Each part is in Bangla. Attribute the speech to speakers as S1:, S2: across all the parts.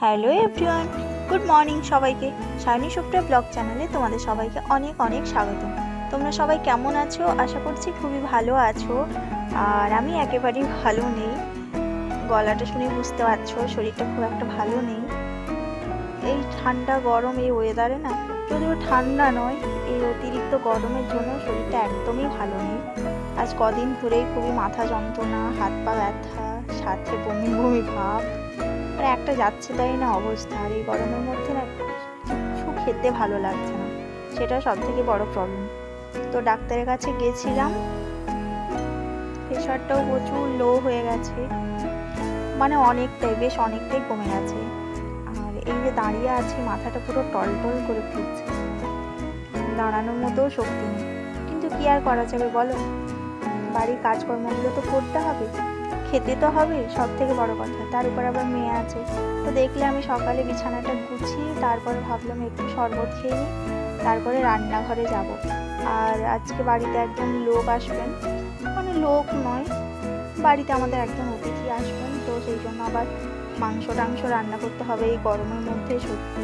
S1: হ্যালো এভরিওয়ান, গুড মর্নিং সবাইকে। সায়নী সুপ্রিয়া ব্লগ চ্যানেলে তোমাদের সবাইকে অনেক অনেক স্বাগত। তোমরা সবাই কেমন আছো? আশা করছি খুবই ভালো আছো। আর আমি একেবারেই ভালো নেই। গলাটা শুনে বুঝতে পারছ, শরীরটা খুব একটা ভালো নেই। এই ঠান্ডা গরম, এই ওয়েদারে না, যদিও ঠান্ডা নয়, এই অতিরিক্ত গরমের জন্য শরীরটা একদমই ভালো নেই। আজ কদিন ধরেই খুবই মাথা যন্ত্রণা, হাত পা ব্যথা, সাথে বমি বমি ভাব। মানে একটা যাচ্ছে তাই না অবস্থা। আর এই গরমের মধ্যে না কিছু খেতে ভালো লাগছে না। সেটা সব থেকে বড় প্রবলেম তো ডাক্তারের কাছে গেছিলাম। প্রেশারটাও প্রচুর লো হয়ে গেছে। মানে অনেকটাই, বেশ অনেকটাই কমে গেছে। আর এই যে দাঁড়িয়ে আছি, মাথাটা পুরো টলটল করে ফুটছে দাঁড়ানোর মতোও শক্তি নেই। কিন্তু কি আর করা যাবে বলো? বাড়ির কাজকর্মগুলো তো করতে হবে। খেতে তো হবে সব থেকে বড় কথা। তার উপর আবার মেয়ে আছে। তো দেখলে আমি সকালে বিছানাটা গুছিয়ে, তারপরে ভাবলাম একটু শরবত খেয়ে নিই, তারপরে রান্নাঘরে যাব। আর আজকে বাড়িতে একজন লোক আসবেন। মানে লোক নয়, বাড়িতে আমাদের একজন অতিথি আসবেন। তো সেই জন্য আবার মাংস টাংস রান্না করতে হবে এই গরমের মধ্যে, সত্যি।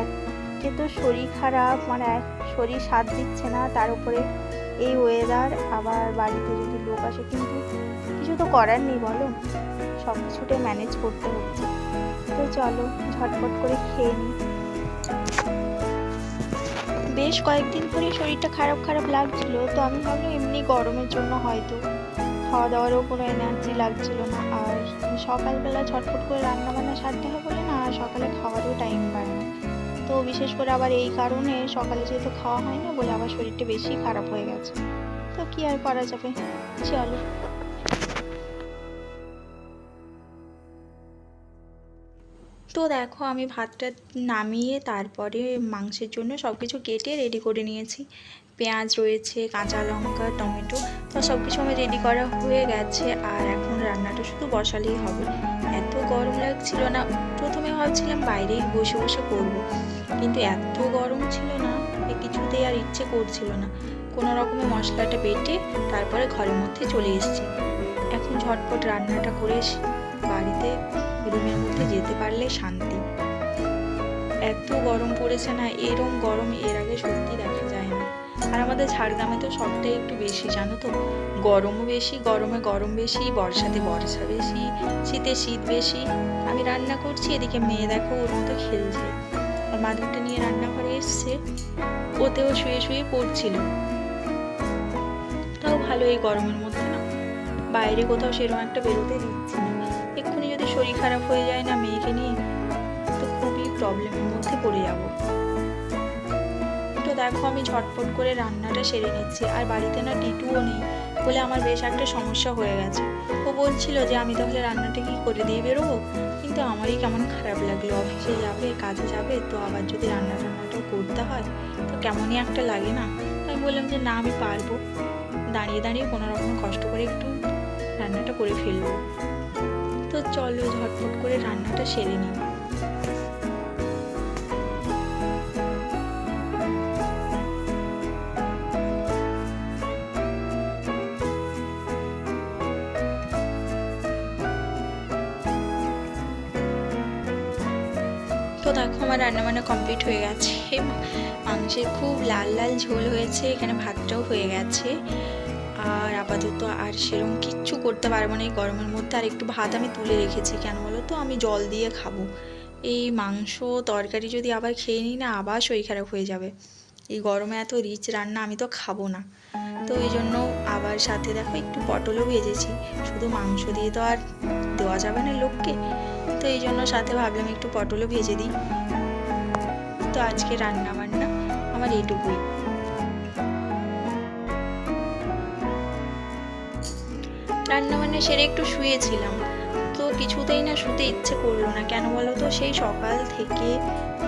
S1: একে তো শরীর খারাপ মানে এক শরীর সাথ দিচ্ছে না, তার উপরে এই ওয়েদার আবার বাড়িতে যদি লোক আসে, কিন্তু তো করার নেই, বলো। সব কিছুটাই ম্যানেজ করতে হচ্ছে। তো চলো, ঝটপট করে খেয়ে নিই বেশ কয়েকদিন ধরে শরীরটা খারাপ খারাপ লাগছিল, তো আমি ভাবলাম এমনি গরমের জন্য হয়তো খাওয়া দাওয়ারও কোনো এনার্জি লাগছিল না। আর সকালবেলা ঝটপট করে রান্না বান্না সারতে হবে বলে না, আর সকালে খাওয়ারও টাইম পায় না তো বিশেষ করে আবার এই কারণে সকালে যেহেতু খাওয়া হয় না বলে আবার শরীরটা বেশি খারাপ হয়ে গেছে। তো কি আর করা যাবে? চলো। তো দেখো, আমি ভাতটা নামিয়ে তারপরে মাংসের জন্য সব কিছু কেটে রেডি করে নিয়েছি। পেঁয়াজ রয়েছে, কাঁচা লঙ্কা, টমেটো, তো সব কিছু আমার রেডি করা হয়ে গেছে। আর এখন রান্নাটা শুধু বসালেই হবে। এত গরম লাগছিল না, প্রথমে ভাবছিলাম বাইরেই বসে বসে করব। কিন্তু এত গরম ছিল না কিছুতেই আর ইচ্ছে করছিল না। কোনো রকমের মশলাটা বেটে তারপরে ঘরের মধ্যে চলে এসেছি। এখন ঝটপট রান্নাটা করে বাড়িতে রুমের মধ্যে যেতে পারলে শান্তি। এত গরম পড়েছে না, এরম গরম এর আগে সত্যি দেখা যায় না আর আমাদের ঝাড়গ্রামে তো সবটাই একটু বেশি, জানো তো? গরমও বেশি, গরমে গরম বেশি, বর্ষাতে বর্ষা বেশি, শীতে শীত বেশি। আমি রান্না করছি, এদিকে মেয়ে দেখো ওর মতো খেলছে। আর মাদুরটা নিয়ে রান্নাঘরে এসছে। ওতেও শুয়ে শুয়ে পড়ছিল। তাও ভালো এই গরমের মধ্যে না। বাইরে কোথাও সেরকম একটা বেরোতে দিচ্ছি না। এক্ষুনি যদি শরীর খারাপ হয়ে যায় না মেয়েকে নিয়ে, তো খুবই প্রবলেমের মধ্যে পড়ে যাব। তো দেখো আমি ঝটপট করে রান্নাটা সেরে নিচ্ছি, আর বাড়িতে না টিটুও নেই বলে আমার বেশ একটা সমস্যা হয়ে গেছে। ও বলছিল যে আমি তাহলে রান্নাটা কি করে দিয়ে বেরোবো? কিন্তু আমারই কেমন খারাপ লাগল, অফিসে যাবে, কাজে যাবে, তো আবার যদি রান্না টান্নাটাও করতে হয়, তো কেমনই একটা লাগে না? তাই বললাম যে না, আমি পারব। দাঁড়িয়ে দাঁড়িয়ে কোনো রকম কষ্ট করে একটু রান্নাটা করে ফেলব। তো চলো ঝটপট করে রান্নাটা সেরে নিই। তো দেখো আমার রান্না রান্নাবান্না কমপ্লিট হয়ে গেছে। মাংসের খুব লাল লাল ঝোল হয়েছে, এখানে ভাতটাও হয়ে গেছে। আপাতত আর সেরকম কিচ্ছু করতে পারব না এই গরমের মধ্যে। আর একটু ভাত আমি তুলে রেখেছি, কেন বলো তো? আমি জল দিয়ে খাব। এই মাংস, তরকারি যদি আবার খেয়ে নিই না, আবার শরীর খারাপ হয়ে যাবে। এই গরমে এত রিচ রান্না আমি তো খাব না। তো এই জন্য আবার সাথে দেখো একটু পটলও ভেজেছি। শুধু মাংস দিয়ে তো আর দেওয়া যাবে না লোককে। তো এই জন্য সাথে ভাবলাম একটু পটলও ভেজে দিই। তো আজকে রান্না বান্না আমার এইটুকুই। রান্না বান্না সেরে একটু শুয়েছিলাম। তো কিছুতেই না শুতে ইচ্ছে করল না। কেন বলো তো? সেই সকাল থেকে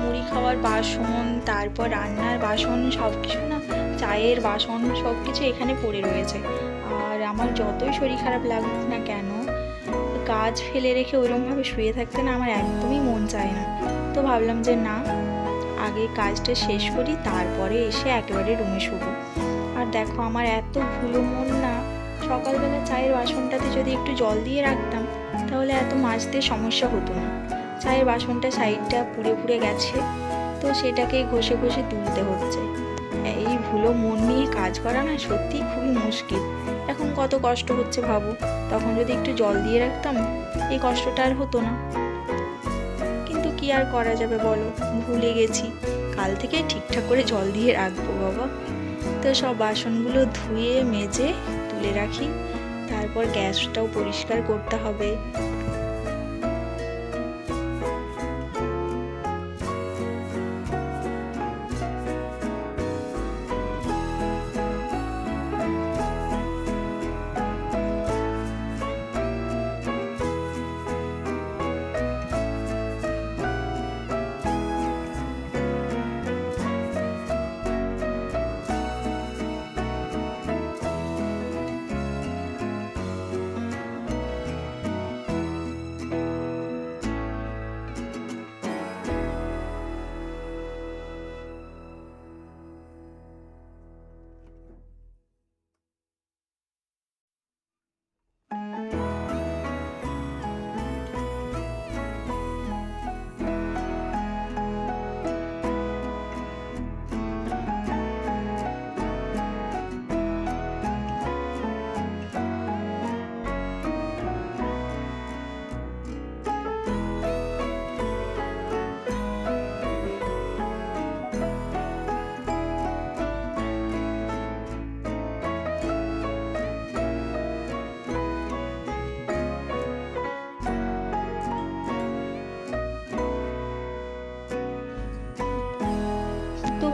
S1: মুড়ি খাওয়ার বাসন, তারপর রান্নার বাসন সব কিছু না, চায়ের বাসন সব কিছু এখানে পড়ে রয়েছে। আর আমার যতই শরীর খারাপ লাগুক না কেন, কাজ ফেলে রেখে ওইরকমভাবে শুয়ে থাকতে না আমার একদমই মন চায় না। তো ভাবলাম যে না, আগে কাজটা শেষ করি, তারপরে এসে একেবারে রুমে শুবো। আর দেখো আমার এত ভুলো মন না সকালবেলা চায়ের বাসনটাতে যদি একটু জল দিয়ে রাখতাম, তাহলে এত মাজতে সমস্যা হতো না। চায়ের বাসনটা সাইডটা পুড়ে পুড়ে গেছে, তো সেটাকে ঘষে ঘষে তুলতে হচ্ছে। এই ভুলো মন নিয়ে কাজ করা না সত্যি খুবই মুশকিল। এখন কত কষ্ট হচ্ছে ভাবো। তখন যদি একটু জল দিয়ে রাখতাম, এই কষ্টটা আর হতো না। কিন্তু কি আর করা যাবে বলো? ভুলে গেছি। কাল থেকে ঠিকঠাক করে জল দিয়ে রাখব বাবা। তো সব বাসনগুলো ধুয়ে, মেজে তুলে রাখি। তারপর গ্যাসটাও পরিষ্কার করতে হবে।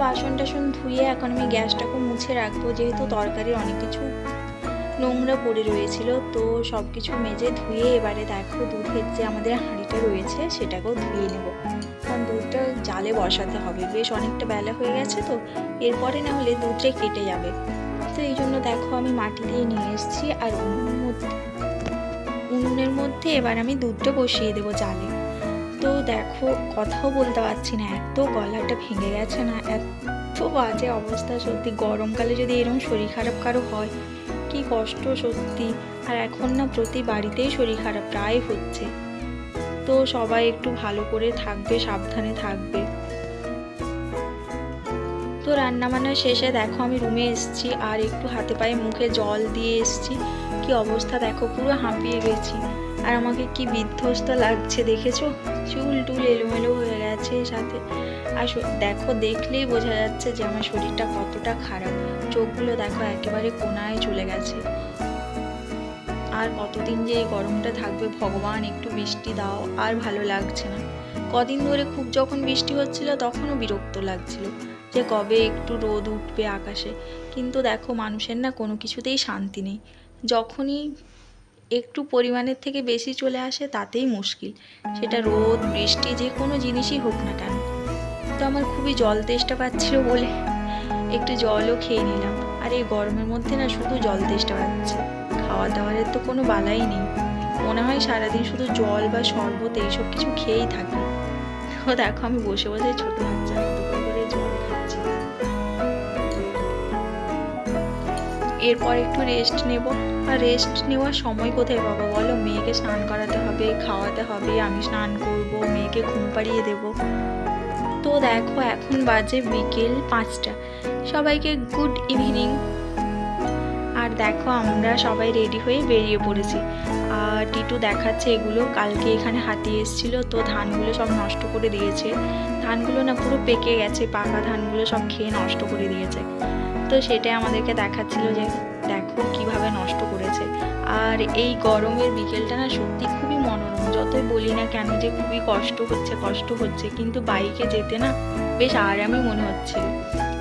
S1: বাসন টাসন ধুয়ে এখন আমি গ্যাসটাকে মুছে রাখব, যেহেতু তরকারির অনেক কিছু নোংরা পড়ে রয়েছিল, তো সব কিছু মেজে ধুয়ে এবারে দেখো দুধের যে আমাদের হাঁড়িটা রয়েছে সেটাকেও ধুয়ে নেব। কারণ দুধটা জালে বসাতে হবে, বেশ অনেকটা বেলা হয়ে গেছে তো, এরপরে না হলে দুধটা কেটে যাবে। তো এই জন্য দেখো আমি মাটি দিয়ে নিয়ে এসেছি আর উনুনের মধ্যে উনুনের মধ্যে এবার আমি দুধটা বসিয়ে দেবো জালে। তো দেখো, কথাও বলতে পারছি না, এত গলাটা ভেঙে গেছে না, এত বাজে অবস্থা সত্যি। গরমকালে যদি এরকম শরীর খারাপ কারও হয়, কি কষ্ট সত্যি। আর এখন না প্রতি বাড়িতেই শরীর খারাপ, প্রায় হচ্ছে। তো সবাই একটু ভালো করে থাকবে, সাবধানে থাকবে। তো রান্না বান্না শেষে দেখো আমি রুমে এসছি, আর একটু হাতে পায়ে মুখে জল দিয়ে এসছি। কি অবস্থা দেখো, পুরো হাঁপিয়ে গেছি। আর আমাকে কি বিধ্বস্ত লাগছে, দেখেছ? চুল টুল এলোমেলো হয়ে গেছে সাথে। আর দেখো, দেখলেই বোঝা যাচ্ছে যে আমার শরীরটা কতটা খারাপ। চোখগুলো দেখো, একেবারে কোনায় চলে গেছে। আর কতদিন যে এই গরমটা থাকবে, ভগবান একটু বৃষ্টি দাও, আর ভালো লাগছে না। কদিন ধরে খুব যখন বৃষ্টি হচ্ছিল, তখনও বিরক্ত লাগছিল যে কবে একটু রোদ উঠবে আকাশে। কিন্তু দেখো, মানুষের না কোনো কিছুতেই শান্তি নেই। যখনই একটু পরিমাণের থেকে বেশি চলে আসে তাতেই মুশকিল। সেটা রোদ, বৃষ্টি, যে কোনো জিনিসই হোক না কেন। তো আমার খুবই জল তেষ্টা পাচ্ছিল বলে একটু জলও খেয়ে নিলাম। আর এই গরমের মধ্যে না শুধু জল তেষ্টা পাচ্ছে। খাওয়া দাওয়ারের তো কোনো বালাই নেই। মনে হয় সারাদিন শুধু জল বা শরবত এইসব কিছু খেয়েই থাকি। তো দেখো, আমি বসে বসে ছোটো করে করে জল খাচ্ছি। এরপর একটু রেস্ট নেব। আর রেস্ট নেওয়ার সময় কোথায় পাবো বলো? মেয়েকে স্নান করাতে হবে, খাওয়াতে হবে, আমি স্নান করব, মেয়েকে ঘুম পাড়িয়ে দেব। তো দেখো, এখন বাজে বিকেল পাঁচটা। সবাইকে গুড ইভিনিং আর দেখো, আমরা সবাই রেডি হয়ে বেরিয়ে পড়েছি। আর টিটু দেখাচ্ছে এগুলো, কালকে এখানে হাতি এসেছিল, তো ধানগুলো সব নষ্ট করে দিয়েছে। ধানগুলো না পুরো পেকে গেছে, পাকা ধানগুলো সব খেয়ে নষ্ট করে দিয়েছে। তো সেটাই আমাদেরকে দেখাচ্ছিল যে কীভাবে নষ্ট করেছে। আর এই গরমের বিকেলটা না সত্যি খুবই মনোরম। যতই বলি না কেন যে খুবই কষ্ট হচ্ছে কষ্ট হচ্ছে, কিন্তু বাইকে যেতে না বেশ আরামে মনে হচ্ছিল।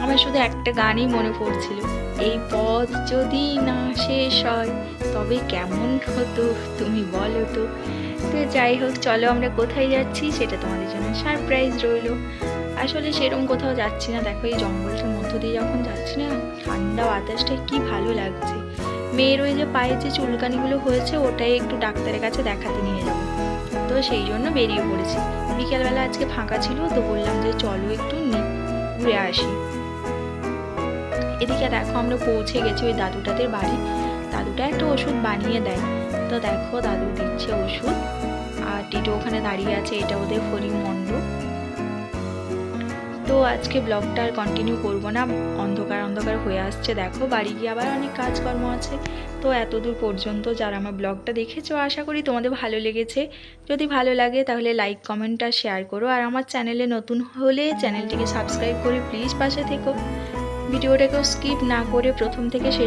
S1: আমার শুধু একটা গানই মনে পড়ছিল, এই পথ যদি না শেষ হয়, তবে কেমন হতো তুমি বলো তো? তো যাই হোক, চলো আমরা কোথায় যাচ্ছি সেটা তোমাদের জন্য সারপ্রাইজ রইল। আসলে সেরকম কোথাও যাচ্ছি না, দেখো এই জঙ্গলটার মধ্য দিয়ে যখন যাচ্ছি না, ঠান্ডা বাতাসটা কি ভালো লাগছে। মেয়ের ওই যে পায়ে যে চুলকানিগুলো হয়েছে, ওটাই একটু ডাক্তারের কাছে দেখাতে নিয়ে যাব। তো সেই জন্য বেরিয়ে পড়েছি। বিকেলবেলা আজকে ফাঁকা ছিল, তো বললাম যে চলো একটু ঘুরে আসি। এদিকে দেখো আমরা পৌঁছে গেছি ওই দাদুটাদের বাড়ি। দাদুটা একটা ওষুধ বানিয়ে দেয়। তো দেখো দাদু দিচ্ছে ওষুধ। আর টিটো ওখানে দাঁড়িয়ে আছে, এটা ওদের হরি মণ্ডপ। তো আজকে ব্লগটা আর কন্টিনিউ করব না। অন্ধকার অন্ধকার হয়ে আসছে। দেখো, বাড়ি গিয়ে আবার অনেক কাজকর্ম আছে। তো এতদূর পর্যন্ত যারা আমার ব্লগটা দেখেছ, আশা করি তোমাদের ভালো লেগেছে। যদি ভালো লাগে, তাহলে লাইক কমেন্ট আর শেয়ার করো। আর আমার চ্যানেলে নতুন হলে চ্যানেলটিকে সাবস্ক্রাইব করে প্লিজ পাশে থেকো। ভিডিওটাকেও স্কিপ না করে প্রথম থেকে